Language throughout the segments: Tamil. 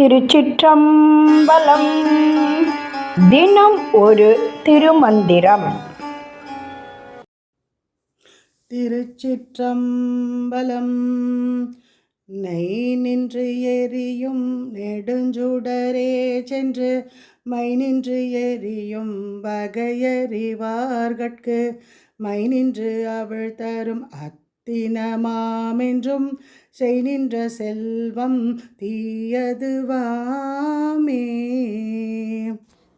திருச்சிற்றம்பலம். தினம் ஒரு திருமந்திரம். திருச்சிற்றம்பலம். நெய் நின்று எரியும் நெடுஞ்சுடரே சென்று மை நின்று எரியும் வகையறிவார்கட்கு. மை நின்று அவள் தரும் அத் தினமாமென்றும் செய் நின்ற செல்வம் தீயதுவாமே.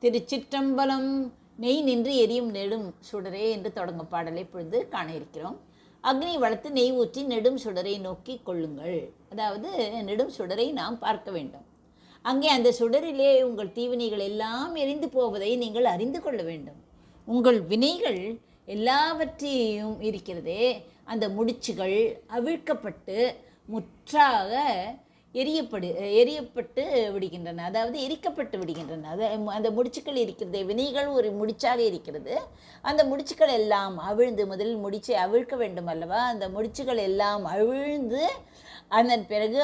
திருச்சிற்றம்பலம் நெய் நின்று எரியும் நெடும் சுடரே என்று தொடங்கும் பாடலை பொழுது காண இருக்கிறோம். அக்னி வளர்த்து நெய் ஊற்றி நெடும் சுடரை நோக்கி கொள்ளுங்கள். அதாவது நெடும் சுடரை நாம் பார்க்க வேண்டும். அங்கே அந்த சுடரிலே உங்கள் தீவினைகள் எல்லாம் எரிந்து போவதை நீங்கள் அறிந்து கொள்ள வேண்டும். உங்கள் வினைகள் எல்லாவற்றையும் இருக்கிறதே அந்த முடிச்சுகள் அவிழ்க்கப்பட்டு முற்றாக எரியப்படு எரியப்பட்டு விடுகின்றன. அதாவது எரிக்கப்பட்டு விடுகின்றன. அது அந்த முடிச்சுக்கள் இருக்கிறது வினைகள் ஒரு முடிச்சாக இருக்கிறது அந்த முடிச்சுக்கள் எல்லாம் அவிழ்ந்து முதலில் முடிச்சை அவிழ்க்க வேண்டும் அல்லவா? அந்த முடிச்சுகள் எல்லாம் அவிழ்ந்து அதன் பிறகு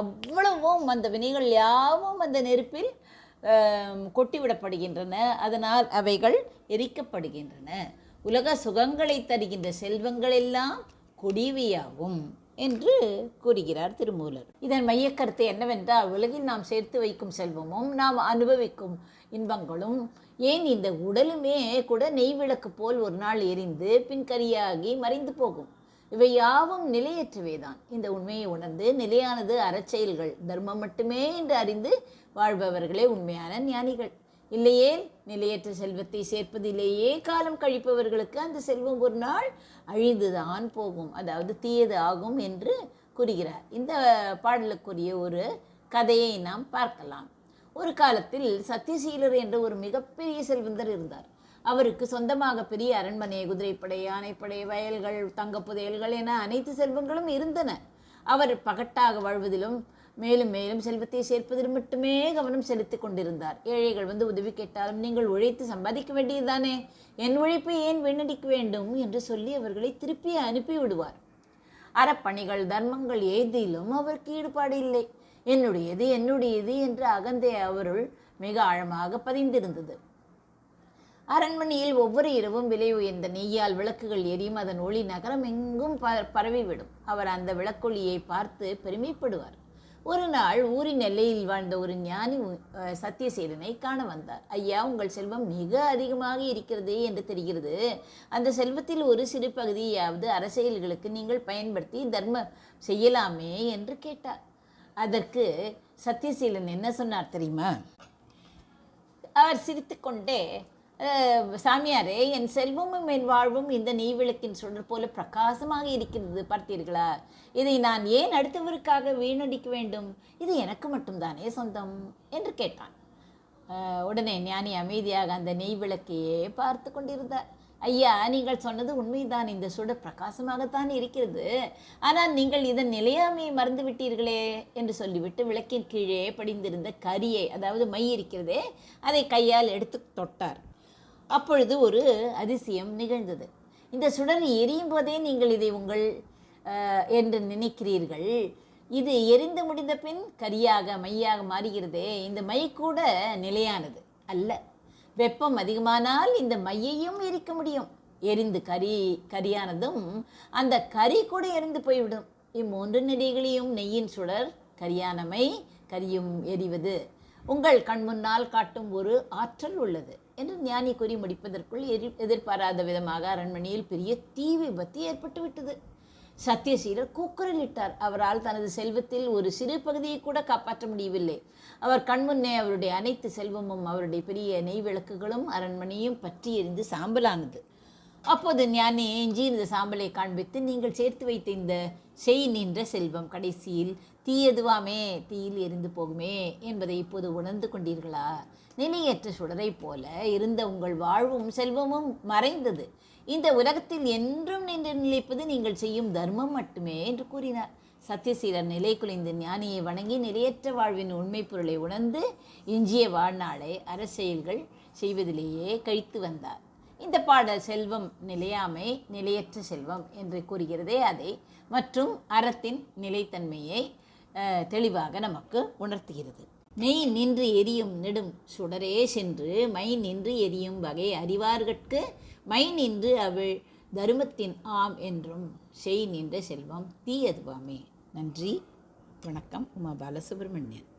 அவ்வளவும் அந்த வினைகள் யாவும் அந்த நெருப்பில் கொட்டிவிடப்படுகின்றன. அதனால் அவைகள் எரிக்கப்படுகின்றன. உலக சுகங்களை தருகின்ற செல்வங்கள் எல்லாம் கொடிவியாகும் என்று கூறுகிறார் திருமூலர். இதன் மையக்கருத்து என்னவென்றால் உலகில் நாம் சேர்த்து வைக்கும் செல்வமும் நாம் அனுபவிக்கும் இன்பங்களும் ஏன் இந்த உடலுமே கூட நெய் விளக்கு போல் ஒரு நாள் எரிந்து பின் கரியாகி மறைந்து போகும். இவை யாவும் நிலையற்றவைதான். இந்த உண்மையை உணர்ந்து நிலையானது அறச்செயல்கள் தர்மம் மட்டுமே என்று அறிந்து வாழ்பவர்களே உண்மையான ஞானிகள். இல்லையே? நிலையற்ற செல்வத்தை சேர்ப்பதிலேயே காலம் கழிப்பவர்களுக்கு அந்த செல்வம் ஒரு நாள் அழிந்துதான் போகும். அதாவது தீயது ஆகும் என்று கூறுகிறார். இந்த பாடலுக்குரிய ஒரு கதையை நாம் பார்க்கலாம். ஒரு காலத்தில் சத்தியசீலர் என்ற ஒரு மிகப்பெரிய செல்வந்தர் இருந்தார். அவருக்கு சொந்தமாக பெரிய அரண்மனை குதிரைப்படை யானைப்படை வயல்கள் தங்க புதையல்கள் என அனைத்து செல்வங்களும் இருந்தன. அவர் பகட்டாக வாழ்வதிலும் மேலும் மேலும் செல்வத்தை சேர்ப்பதில் மட்டுமே கவனம் செலுத்தி கொண்டிருந்தார். ஏழைகள் வந்து உதவி கேட்டாலும் நீங்கள் உழைத்து சம்பாதிக்க வேண்டியதுதானே? என் உழைப்பை ஏன் வீணடிக்க வேண்டும்? என்று சொல்லி அவர்களை திருப்பி அனுப்பி விடுவார். அறப்பணிகள் தர்மங்கள் ஏதிலும் அவருக்கு ஈடுபாடு இல்லை. என்னுடையது என்னுடையது என்று அகந்தை அவருள் மிக ஆழமாக பதிந்திருந்தது. அரண்மனையில் ஒவ்வொரு இரவும் விலை உயர்ந்த நெய்யால் விளக்குகள் எரியும் அதன் ஒளி நகரம் எங்கும் ப பரவிவிடும். அவர் அந்த விளக்கொலியை பார்த்து பெருமைப்படுவார். ஒரு நாள் ஊரின் எல்லையில் வாழ்ந்த ஒரு ஞானி சத்தியசீலனை காண வந்தார். ஐயா உங்கள் செல்வம் மிக அதிகமாக இருக்கிறது என்று தெரிகிறது. அந்த செல்வத்தில் ஒரு சிறு பகுதியாவது அரசியல்களுக்கு நீங்கள் பயன்படுத்தி தர்மம் செய்யலாமே என்று கேட்டார். அதற்கு சத்தியசீலன் என்ன சொன்னார் தெரியுமா? அவர் சிரித்துக்கொண்டே சாமியாரே என் செல்வமும் என் வாழ்வும் இந்த நெய் விளக்கின் சுடர் போல பிரகாசமாக இருக்கிறது பார்த்தீர்களா? இதை நான் ஏன் அடுத்தவருக்காக வீணடிக்க வேண்டும்? இது எனக்கு மட்டும்தானே சொந்தம்? என்று கேட்டான். உடனே ஞானி அமைதியாக அந்த நெய் விளக்கையே பார்த்து கொண்டிருந்தார். ஐயா நீங்கள் சொன்னது உண்மைதான். இந்த சுடர் பிரகாசமாகத்தான் இருக்கிறது. ஆனால் நீங்கள் இதன் நிலையாமையை மறந்து விட்டீர்களே என்று சொல்லிவிட்டு விளக்கின் கீழே படிந்திருந்த கரியை அதாவது மை இருக்கிறதே அதை கையால் எடுத்து தொட்டார். அப்பொழுது ஒரு அதிசயம் நிகழ்ந்தது. இந்த சுடர் எரியும் போதே நீங்கள் இதை உங்கள் என்று நினைக்கிறீர்கள். இது எரிந்து முடிந்த பின் கரியாக மையாக மாறுகிறதே. இந்த மை கூட நிலையானது அல்ல. வெப்பம் அதிகமானால் இந்த மையையும் எரிக்க முடியும். எரிந்து கரி கரியானதும் அந்த கரி கூட எரிந்து போய்விடும். இம்மூன்று நெறிகளையும் நெய்யின் சுடர் கரியானமை கரியும் எரிவது. உங்கள் கண் முன்னால் காட்டும் ஒரு ஆற்றல் உள்ளது. என்று ஞானி கூறி முடிப்பதற்குள் எரி எதிர்பாராத விதமாக அரண்மனையில் பெரிய தீ விபத்து ஏற்பட்டுவிட்டது சத்தியசீலர் கூக்குரலிட்டார். அவரால் தனது செல்வத்தில் ஒரு சிறு பகுதியை கூட காப்பாற்ற முடியவில்லை. அவர் கண்முன்னே அவருடைய அனைத்து செல்வமும் அவருடைய பெரிய நெய் விளக்குகளும் அரண்மனையும் பற்றி எரிந்து சாம்பலானது. அப்போது ஞானி எஞ்சியிருந்த சாம்பலை காண்பித்து நீங்கள் சேர்த்து வைத்த இந்த செய் நின்ற செல்வம் கடைசியில் தீயதுவாமே தீயில் எரிந்து போகுமே என்பதை இப்போது உணர்ந்து கொண்டீர்களா? நிலையற்ற சுடரை போல இருந்த உங்கள் வாழ்வும் செல்வமும் மறைந்தது. இந்த உலகத்தில் என்றும் நின்று நிலைப்பது நீங்கள் செய்யும் தர்மம் மட்டுமே என்று கூறினார். சத்தியசீலர் நிலை குலைந்து ஞானியை வணங்கி நிலையற்ற வாழ்வின் உண்மை பொருளை உணர்ந்து எஞ்சிய வாழ்நாளை அரசியல்கள் செய்வதிலேயே கழித்து வந்தார். இந்த பாடல் செல்வம் நிலையாமை நிலையற்ற செல்வம் என்று கூறுகிறதே அதை. மற்றும் அறத்தின் நிலைத்தன்மையை தெளிவாக நமக்கு உணர்த்துகிறது. மெய் நின்று எரியும் நெடும் சுடரே சென்று மை நின்று எரியும் வகை அறிவார்கட்கு மை நின்று அவள் தருமத்தின் ஆம் என்றும் செய் நின்ற செல்வம் தீயதுவாமே. நன்றி வணக்கம் உமா பாலசுப்ரமணியன்.